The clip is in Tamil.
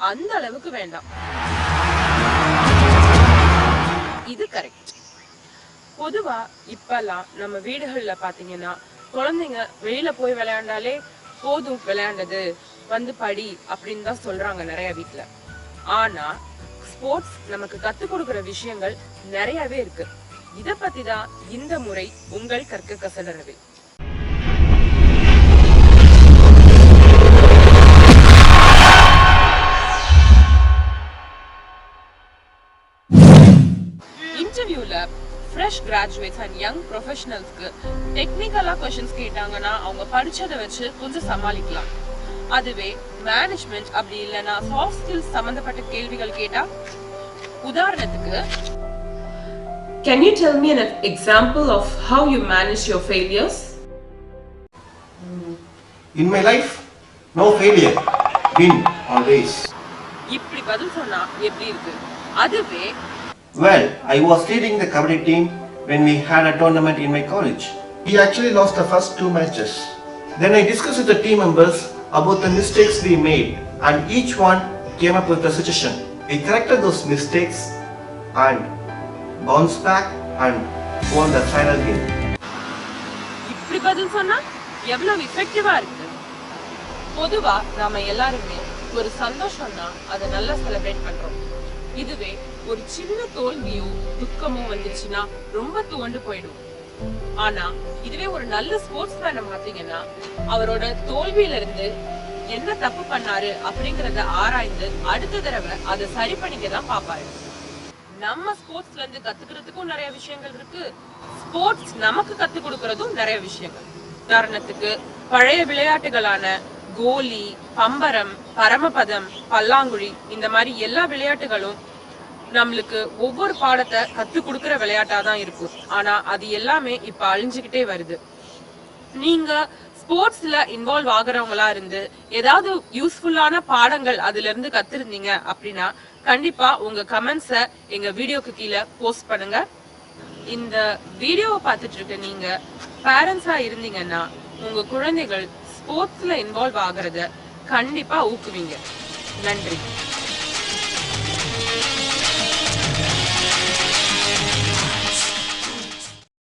அந்த அளவுக்கு வேண்டாம். இது கரெக்ட் பொதுவா இப்பெல்லாம் நம்ம வீடுகள்ல பாத்தீங்கன்னா குழந்தைங்க வெளியில போய் விளையாண்டாலே போதும் விளையாண்டது வந்து படி அப்படின்னு தான் சொல்றாங்க நிறைய வீட்டுல ஆனா ஸ்போர்ட்ஸ் நமக்கு கத்து கொடுக்கிற விஷயங்கள் நிறையவே இருக்கு. இத பத்தி தான் இந்த முறை உங்கள் கற்க கசடரவில் ஃப்ரெஷ் கிராஜுவேட்ஸ் அண்ட் யங் ப்ரொஃபஷனல்ஸ்க்கு டெக்னிக்கலா கொஸ்டின்ஸ் கேட்டாங்கன்னா அவங்க படிச்சதை வச்சு கொஞ்சம் சமாளிக்கலாம் அதுவே மேனேஜ்மெண்ட் அப்படி இல்லைன்னா சாஃப்ட் ஸ்கில்ஸ் சம்பந்தப்பட்ட கேள்விகள் கேட்டா உதாரணத்துக்கு Can you tell me an example of how you manage your failures? In my life, no failure. Win always. இப்படி பதில் சொன்னா எப்படி இருக்கு அதுவே Well, I was leading the kabaddi team when we had a tournament in my college. We actually lost the first two matches. Then I discussed with the team members about the mistakes we made and each one came up with a suggestion. We corrected those mistakes and bounced back and won the final game. இப்படி பதில் சொன்னா எவ்வளவு இஃபெக்டிவா இருக்கு பொதுவா நாம எல்லாருமே ஒரு சந்தோஷம்னா அதை நல்லா செலிப்ரேட் பண்றோம் இதுவே ஒரு சின்ன தோல்வியோ துக்கமோ வந்துச்சுன்னா ரொம்ப துவண்டு போயிடும். ஆனா இதுவே ஒரு நல்ல ஸ்போர்ட்ஸ் மேன பாத்தீங்கன்னா அவரோட தோல்வியில இருந்து என்ன தப்பு பண்ணாரு அப்படிங்கறத ஆராய்ந்து அடுத்த தடவை அதை சரி பண்ணிக்க தான் பாப்பாரு. நம்ம ஸ்போர்ட்ஸ்ல இருந்து கத்துக்கிறதுக்கும் நிறைய விஷயங்கள் இருக்கு. ஸ்போர்ட்ஸ் நமக்கு கத்து கொடுக்கறதும் நிறைய விஷயங்கள். உதாரணத்துக்கு பழைய விளையாட்டுகளான கோலி பம்பரம் பரமபதம் பல்லாங்குழி இந்த மாதிரி எல்லா விளையாட்டுகளும் நம்மளுக்கு ஒவ்வொரு பாடத்தை கத்து கொடுக்குற விளையாட்டா தான் இருக்கும் ஆனா அது எல்லாமே இப்ப அழிஞ்சுக்கிட்டே வருது. நீங்க ஸ்போர்ட்ஸ்ல இன்வால்வ் ஆகுறவங்களா இருந்து ஏதாவது யூஸ்ஃபுல்லான பாடங்கள் அதுல இருந்து கத்திருந்தீங்க அப்படின்னா கண்டிப்பா உங்க கமெண்ட்ஸ எங்க வீடியோக்கு கீழே போஸ்ட் பண்ணுங்க. இந்த வீடியோவை பார்த்துட்டு இருக்க நீங்க பேரண்ட்ஸா இருந்தீங்கன்னா உங்க குழந்தைகள் ஸ்போர்ட்ஸ்ல இன்வால்வ் ஆகுறத கண்டிப்பா ஊக்குவீங்க. நன்றி.